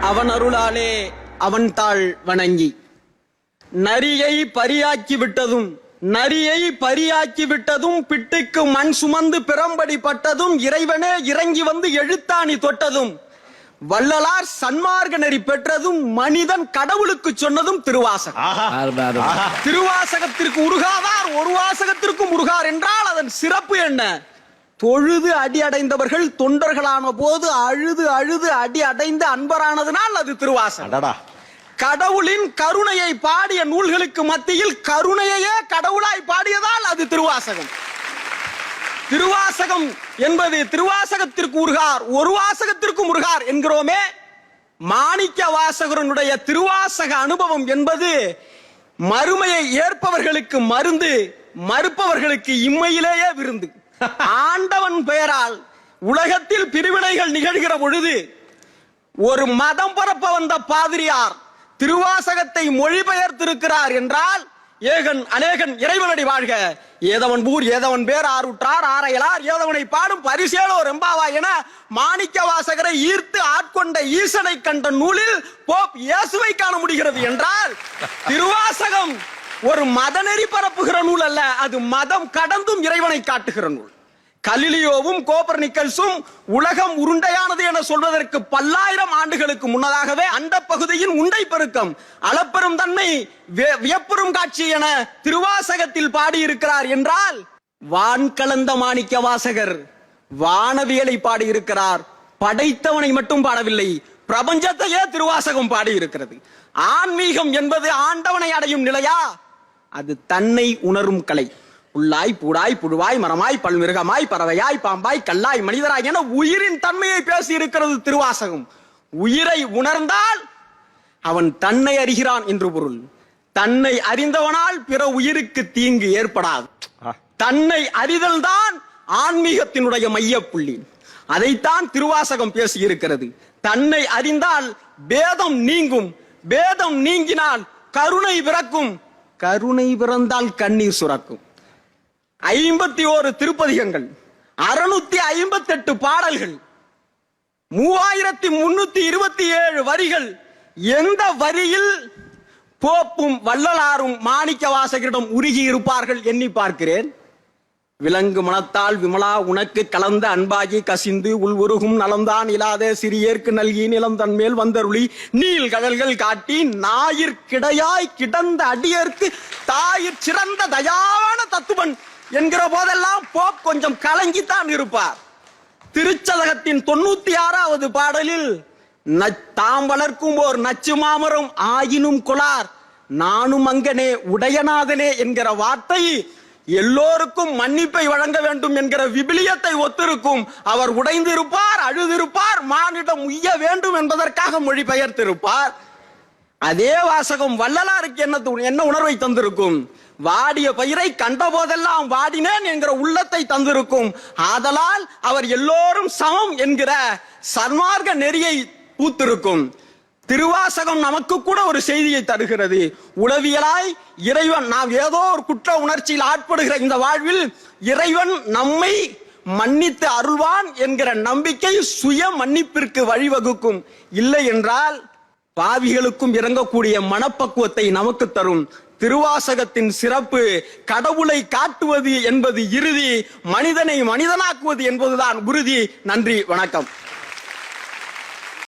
அவன் அருளாலே அவன் தாள் வணங்கி. நரியை பரியாக்கி விட்டதும் நரியை பரியாக்கி விட்டதும் பிட்டுக்கு மண் சுமந்து பிறம்படி பட்டதும் இறைவனே இறங்கி வந்து எழுத்தாணி தொட்டதும் வள்ளலார் சன்மார்க்க நெறி பெற்றதும் மனிதன் கடவுளுக்கு சொன்னதும் திருவாசகம். திருவாசகத்திற்கு உருகாதார் ஒரு வாசகத்திற்கும் உருகார் என்றால் அதன் சிறப்பு என்ன? தொழுது அடி அடைந்தவர்கள் தொண்டர்களான போது அழுது அழுது அடி அடைந்து அன்பரானதுனால் அது திருவாசகம். கடவுளின் கருணையை பாடிய நூல்களுக்கு மத்தியில் கருணையையே கடவுளாய் பாடியதால் அது திருவாசகம். திருவாசகம் என்பது திருவாசகத்திற்கு உருகார் ஒரு வாசகத்திற்கு முருகார் என்கிறோமே. மாணிக்க வாசகரனுடைய திருவாசக அனுபவம் என்பது மறுமையை ஏற்பவர்களுக்கு மருந்து மறுப்பவர்களுக்கு இம்மையிலேயே விருந்து. ஆண்டவன் பெயரால் உலகத்தில் பிரிவினைகள் நிகழ்கிற பொழுது ஒரு மதம் பரப்ப வந்த பாதிரியார் திருவாசகத்தை மொழிபெயர்த்திருக்கிறார் என்றால் ஏகன் அநேகன் இறைவனடி வாழ்க. ஏதவன் ஊர் ஏதவன் பேர் ஆறுற்றார் ஆரையலார் ஏதவனை பாடும் பரிசேலோ ரெம்பாவா என மாணிக்க வாசகரை ஈர்த்து ஆட்கொண்ட ஈசனை கண்ட நூலில் போப் இயேசுவை காண முடிகிறது என்றால் திருவாசகம் ஒரு மத நெறி பரப்புகிற நூல் அல்ல அது மதம் கடந்தும் இறைவனை காட்டுகிற நூல். கலிலியோவும் கோபர் நிக்கல்ஸும் உலகம் உருண்டையானது என சொல்வதற்கு பல்லாயிரம் ஆண்டுகளுக்கு முன்னதாகவே அந்த பகுதியின் உண்டை பெருக்கம் அளப்பெரும் தன்மை வியப்பெரும் காட்சி என திருவாசகத்தில் பாடியிருக்கிறார் என்றால் வான் கலந்த மாணிக்க வாசகர் வானவியலை பாடியிருக்கிறார். படைத்தவனை மட்டும் பாடவில்லை பிரபஞ்சத்தையே திருவாசகம் பாடியிருக்கிறது. ஆன்மீகம் என்பது ஆண்டவனை அடையும் நிலையா? அது தன்னை உணரும் கலை. புல்லாய் பூடாய் புழுவாய் மரமாய் பல்மிருகமாய் பறவையாய் பாம்பாய் கல்லாய் மனிதராய் என உயிரின் தன்மையை பேசி இருக்கிறது திருவாசகம். உயிரை உணர்ந்தால் அவன் தன்னை அறிகிறான் என்று பொருள். தன்னை அறிந்தவனால் பிற உயிருக்கு தீங்கு ஏற்படாது. தன்னை அறிதல் தான் ஆன்மீகத்தினுடைய மையப்புள்ளி. அதைத்தான் திருவாசகம் பேசி இருக்கிறது தன்னை அறிந்தால் பேதம் நீங்கும். பேதம் நீங்கினால் கருணை பிறக்கும். கருணை பிறந்தால் கண்ணீர் சுரக்கும். ஐம்பத்தி ஓரு திருப்பதிகங்கள் அறுநூத்தி ஐம்பத்தி எட்டு பாடல்கள் மூவாயிரத்தி முன்னூத்தி இருபத்தி ஏழு வரிகள் எந்த வரியில் போப்பும் வள்ளலாரும் மாணிக்க வாசகரிடம் உருகி இருப்பார்கள் எண்ணி பார்க்கிறேன். விலங்கு மனத்தால் விமலா உனக்கு கலந்த அன்பாகி கசிந்து உள் உருகும் நலம்தான் இல்லாத சிறியேற்கு நல்கி நிலம் தன்மேல் வந்தருளி. நீள் கடல்கள் காட்டி நாயிற்கிடையாய் கிடந்த அடியேற்கு தாயிற் சிறந்த தயாவான தத்துவன் என்கிற போதெல்லாம் போப் கொஞ்சம் கலங்கித்தான் இருப்பார். திருச்சதகத்தின் தொண்ணூத்தி ஆறாவது பாடலில் தாம் வளர்க்கும் ஓர் நச்சு மாமரம் ஆயினும் குளார் நானும் அங்கனே உடையநாதனே என்கிற வார்த்தை எல்லோருக்கும் மன்னிப்பை வழங்க வேண்டும் என்கிற விபிலியத்தை ஒத்திருக்கும். அவர் உடைந்திருப்பார் அழுதிருப்பார் மானிடம் உய்ய வேண்டும் என்பதற்காக மொழிபெயர்த்திருப்பார். அதே வாசகம் வள்ளலாருக்கு என்ன என்ன உணர்வை தந்திருக்கும்? வாடிய பயிரை கண்ட போதெல்லாம் வாடினேன் என்கிற உள்ளத்தை தந்திருக்கும். ஆதலால் அவர் எல்லோரும் சமம் என்கிற சன்மார்க்க நெறியை பூத்திருக்கும் திருவாசகம் நமக்கு கூட ஒரு செய்தியை தருகிறது. உளவியலாய் இறைவன் நாம் ஏதோ ஒரு குற்ற உணர்ச்சியில் ஆட்படுகிற இந்த வாழ்வில் இறைவன் நம்மை மன்னித்து அருள்வான் என்கிற நம்பிக்கை சுய மன்னிப்பிற்கு வழிவகுக்கும். இல்லை என்றால் பாவிகளுக்கும் இறங்கக்கூடிய மனப்பக்குவத்தை நமக்கு தரும். திருவாசகத்தின் சிறப்பு கடவுளை காட்டுவது என்பது இறுதி மனிதனை மனிதனாக்குவது என்பதுதான் உறுதி. நன்றி வணக்கம்.